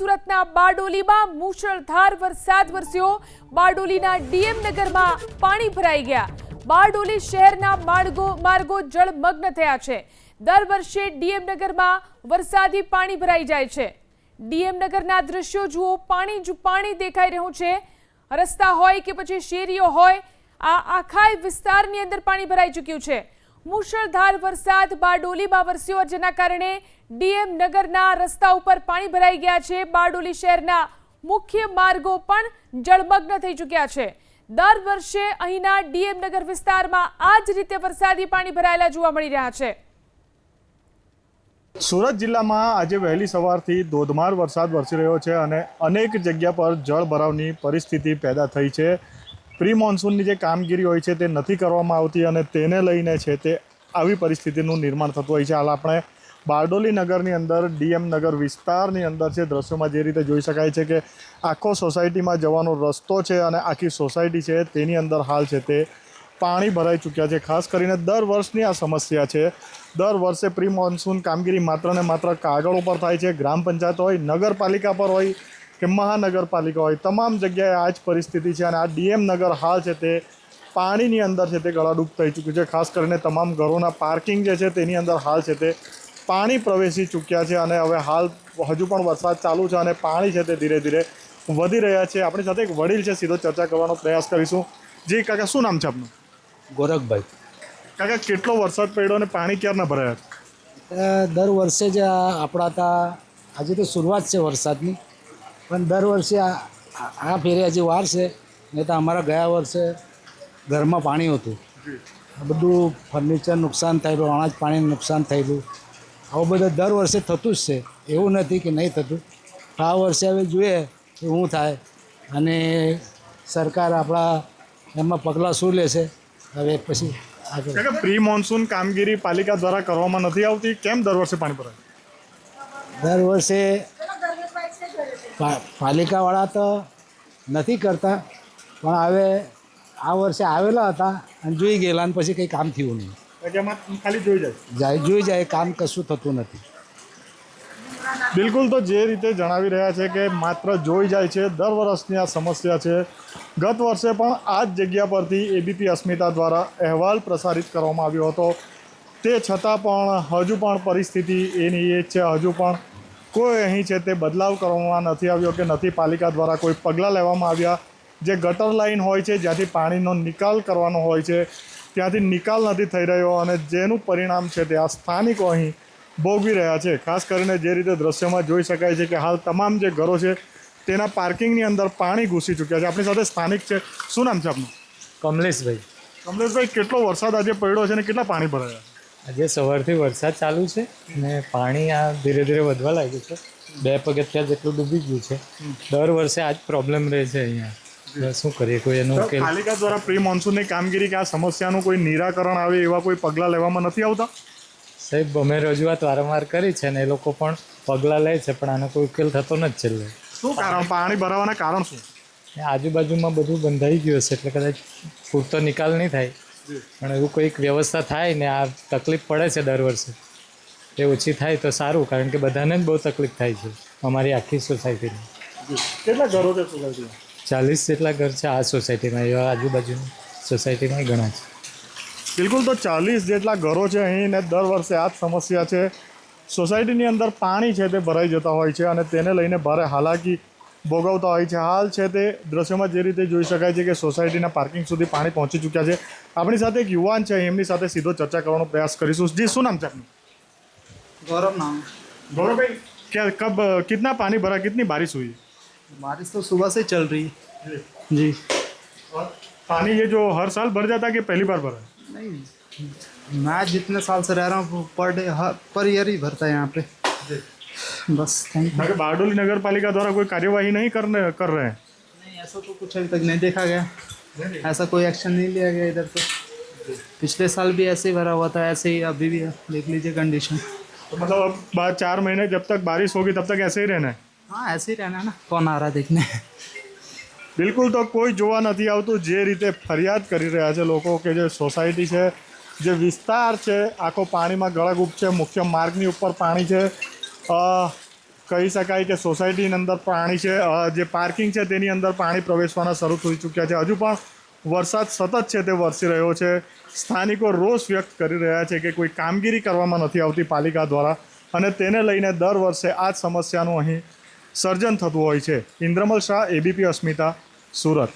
સુરતના બારડોલીમાં મુશળધાર વરસાદ વરસ્યો. બારડોલીના ડીએમ નગરમાં પાણી ભરાઈ ગયા. બારડોલી શહેરના માર્ગો માર્ગો જળમગ્ન થયા છે. દર વર્ષે ડીએમ નગરમાં વરસાદી પાણી ભરાઈ જાય છે. ડીએમ નગરના દ્રશ્યો જુઓ. પાણી જ પાણી દેખાઈ રહ્યું છે. રસ્તા હોય કે પછી શેરીઓ હોય, આ આખા વિસ્તારની અંદર પાણી ભરાઈ ચૂક્યું છે. મુશળધાર વરસાદ, બારડોલીમાં વરસ્યો જેના કારણે ડીએમ નગરના રસ્તા ઉપર પાણી ભરાઈ ગયા છે. બારડોલી શહેરના મુખ્ય માર્ગો પણ જળમગ્ન થઈ ચૂક્યા છે. દર વર્ષે અહીંના ડીએમ નગર વિસ્તારમાં આ જ રીતે વરસાદી પાણી ભરાયેલા જોવા મળી રહ્યા છે. સુરત જિલ્લામાં આજે વહેલી સવારથી ધોધમાર વરસાદ વરસી રહ્યો છે અને અનેક જગ્યા પર જળ ભરાવની પરિસ્થિતિ પેદા થઈ છે. પ્રી મોન્સૂનની જે કામગીરી હોય છે તે નથી કરવામાં આવતી અને તેને લઈને છે તે આવી પરિસ્થિતિનું નિર્માણ થતું હોય છે. હાલ આપણે બારડોલી નગરની અંદર, ડીએમ નગર વિસ્તારની અંદર છે, દ્રશ્યોમાં જે રીતે જોઈ શકાય છે કે આખો સોસાયટીમાં જવાનો રસ્તો છે અને આખી સોસાયટી છે તેની અંદર હાલ છે તે પાણી ભરાઈ ચૂક્યા છે. ખાસ કરીને દર વર્ષની આ સમસ્યા છે. દર વર્ષે પ્રી મોન્સૂન કામગીરી માત્ર ને માત્ર કાગળ ઉપર થાય છે. ગ્રામ પંચાયત હોય, નગરપાલિકા પર હોય કે મહાનગરપાલિકા હોય તમામ જગ્યાએ આ જ પરિસ્થિતિ છે અને આ ડીએમ નગર હાલ છે તે પાણીની અંદર છે તે ગળાડૂબ થઈ ચૂક્યું છે. ખાસ કરીને તમામ ઘરોના પાર્કિંગ જે છે તેની અંદર હાલ છે તે પાણી પ્રવેશી ચૂક્યા છે અને હવે હાલ હજુ પણ વરસાદ ચાલુ છે અને પાણી છે તે ધીરે ધીરે વધી રહ્યા છે. આપણી સાથે એક વડીલ છે સીધો ચર્ચા કરવાનો પ્રયાસ કરીશું. જી કાકા શું નામ છે આપનું? ગોરખભાઈ. કાકા કેટલો વરસાદ પડ્યો અને પાણી ક્યારના ભરાયા? છે? દર વર્ષે જ આપણા તા આજે તો શરૂઆત છે વરસાદની. પણ દર વર્ષે આ આ- ફેરે હજી વાર છે. નહીં તો અમારા ગયા વર્ષે ઘરમાં પાણી હતું. આ બધું ફર્નિચર નુકસાન થયેલું અનાજ પાણીનું નુકસાન થયેલું. આવું બધું દર વર્ષે થતું જ છે. એવું નથી કે નહીં થતું. આ વર્ષે હવે જોઈએ કે શું થાય. અને સરકાર આપણા એમાં પગલાં શું લેશે. હવે પછી આગળ. પ્રી મોન્સૂન કામગીરી પાલિકા દ્વારા કરવામાં નથી આવતી. કેમ દર વર્ષે પાણી ભરાય? દર વર્ષે પાલિકાવાળા તો નથી કરતા પણ હવે આ વર્ષે આવેલા હતા અને જોઈ ગયેલા અને પછી કંઈ કામ થયું નહીં. ખાલી જોઈ જાય. જાય જોઈ જાય કામ કશું થતું નથી. બિલકુલ તો જે રીતે જણાવી રહ્યા છે કે માત્ર જોઈ જાય છે દર વર્ષની આ સમસ્યા છે. ગત વર્ષે પણ આ જ જગ્યા પરથી એબીપી અસ્મિતા દ્વારા અહેવાલ પ્રસારિત કરવામાં આવ્યો હતો. તે છતાં પણ હજુ પણ પરિસ્થિતિ એની એ જ છે હજુ પણ કોઈ અહીં છે તે બદલાવ કરવામાં નથી આવ્યો કે નથી પાલિકા દ્વારા કોઈ પગલાં લેવામાં આવ્યા. જે ગટર લાઇન હોય છે જ્યાંથી પાણીનો નિકાલ કરવાનો હોય છે ત્યાંથી નિકાલ નથી થઈ રહ્યો અને જેનું પરિણામ છે તે આ સ્થાનિકો અહીં ભોગવી રહ્યા છે. ખાસ કરીને જે રીતે દ્રશ્યમાં જોઈ શકાય છે કે હાલ તમામ જે ઘરો છે તેના પાર્કિંગની અંદર પાણી ઘૂસી ચૂક્યા છે. આપણી સાથે સ્થાનિક છે. શું નામ છે આપનું? કમલેશભાઈ. કમલેશભાઈ કેટલો વરસાદ આજે પડ્યો છે અને કેટલા પાણી ભરાયા? આજે સવારથી વરસાદ ચાલુ છે અને પાણી આ ધીરે ધીરે વધવા લાગ્યું છે. બે પગથિયા જેટલું ડૂબી ગયું છે. દર વર્ષે આ જ પ્રોબ્લેમ રહે છે અહીંયા. શું કરીએ? કોઈ એનો ઉકેલ પાલિકા દ્વારા પ્રી મોન્સૂનની કામગીરી કે આ સમસ્યાનું કોઈ નિરાકરણ આવે એવા કોઈ પગલાં લેવામાં નથી આવતા? સાહેબ અમે રજૂઆત વારંવાર કરી છે ને એ લોકો પણ પગલાં લે છે પણ આનો કોઈ ઉકેલ થતો નથી છેલ્લે. શું કારણ? પાણી ભરાવાના કારણ શું? આજુબાજુમાં બધું બંધાઈ ગયું હશે એટલે કદાચ પૂરતો નિકાલ નહીં થાય. પણ એવું કોઈક વ્યવસ્થા થાય ને આ તકલીફ પડે છે દર વર્ષે. એ ઓછી થાય તો સારું કારણ કે બધાને જ બહુ તકલીફ થાય છે અમારી આખી સોસાયટીની કેટલા ઘરો છે સોસાયટીમાં? ચાલીસ જેટલા ઘર છે આ સોસાયટીમાં એવા આજુબાજુની સોસાયટીમાં ઘણા છે. બિલકુલ તો ચાલીસ જેટલા ઘરો છે અહીં ને દર વર્ષે આ જ સમસ્યા છે. સોસાયટીની અંદર પાણી છે તે ભરાઈ જતા હોય છે અને તેને લઈને ભારે હાલાકી ભોગવતા હોય છે હાલ છે તે દ્રશ્યમાં જે રીતે જોઈ શકાય છે કે સોસાયટીના પાર્કિંગ સુધી પાણી પહોંચી ચૂક્યા છે આપણી સાથે એક યુવાન છે એમની સાથે સીધો ચર્ચા કરવાનો પ્રયાસ કરીશું જી શું નામ છે આપનું गौरव नाम ગૌરવભાઈ क्या कब कितना पानी भरा कितनी बारिश हुई बारिश तो सुबह से चल रही है जी और पानी ये जो हर साल भर जाता है कि पहली बार भरा है नहीं मैं जितने साल से रह रहा हूँ पर डे हर पर ईयर ही भरता है यहाँ पे बस थैंक यू मगर बारडोली नगर पालिका द्वारा कोई कार्यवाही नहीं करने कर रहे हैं नहीं ऐसा तो कुछ अभी तक नहीं देखा गया ऐसा कोई एक्शन नहीं लिया गया इधर तो पिछले साल भी ऐसे ही भरा हुआ था ऐसे ही अभी भी है देख लीजिए कंडीशन तो मतलब अब बाद चार महीने जब तक बारिश होगी तब तक ऐसे ही रहना है हाँ ऐसे ही रहना है ना कौन आ रहा है देखने બિલકુલ તો કોઈ જોવા નથી આવતું જે રીતે ફરિયાદ કરી રહ્યા છે લોકો કે જે સોસાયટી છે જે વિસ્તાર છે આખો પાણીમાં ગળગૂપ છે મુખ્ય માર્ગની ઉપર પાણી છે અ, કહી શકાય કે સોસાયટીની અંદર પાણી છે. જે પાર્કિંગ છે તેની અંદર પાણી પ્રવેશવાના શરૂ થઈ ચૂક્યા છે. હજુ પણ વરસાદ સતત છે તે વરસી રહ્યો છે. સ્થાનિકો રોષ વ્યક્ત કરી રહ્યા છે કે કોઈ કામગીરી કરવામાં નથી આવતી પાલિકા દ્વારા અને તેને લઈને દર વર્ષે આ જ સમસ્યાનું અહીં સર્જન થતું હોય છે. ઇન્દ્રમલ શાહ એબીપી અસ્મિતા, સુરત.